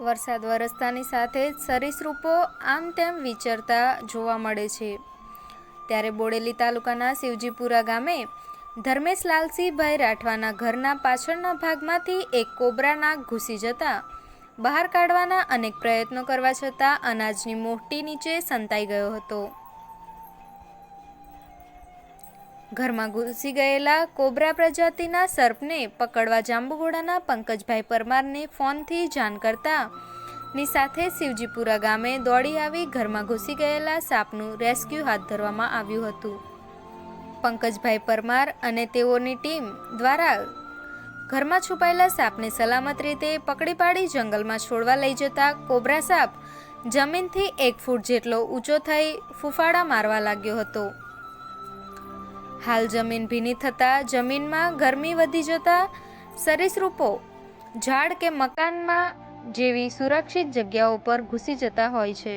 વરસાદ વરસતાની સાથે સરીસૃપો આમ તેમ વિચરતા જોવા મળે છે. ત્યારે બોડેલી તાલુકાના શિવજીપુરા ગામે ધર્મેશ લાલસિંહભાઈ રાઠવાના ઘરના પાછળના ભાગમાંથી એક કોબરા નાગ ઘૂસી જતા બહાર કાઢવાના અનેક પ્રયત્નો કરવા છતાં અનાજની મોટી નીચે સંતાઈ ગયો હતો. ઘરમાં ઘૂસી ગયેલા કોબરા પ્રજાતિના સર્પને પકડવા જાંબુઘોડાના પંકજભાઈ પરમારને ફોનથી જાણ કરતા ની સાથે શિવજીપુરા ગામે દોડી આવી ઘરમાં ઘૂસી ગયેલા સાપનું રેસ્ક્યુ હાથ ધરવામાં આવ્યું હતું. પંકજભાઈ પરમાર અને તેઓની ટીમ દ્વારા ઘરમાં છુપાયેલા સાપને સલામત રીતે પકડી પાડી જંગલમાં છોડવા લઈ જતા કોબરા સાપ જમીનથી એક ફૂટ જેટલો ઊંચો થઈ ફૂફાડા મારવા લાગ્યો હતો. હાલ જમીન ભીની થતાં જમીનમાં ગરમી વધી જતા સરીસૃપો ઝાડ કે મકાનમાં જેવી સુરક્ષિત જગ્યાઓ પર ઘૂસી જતા હોય છે.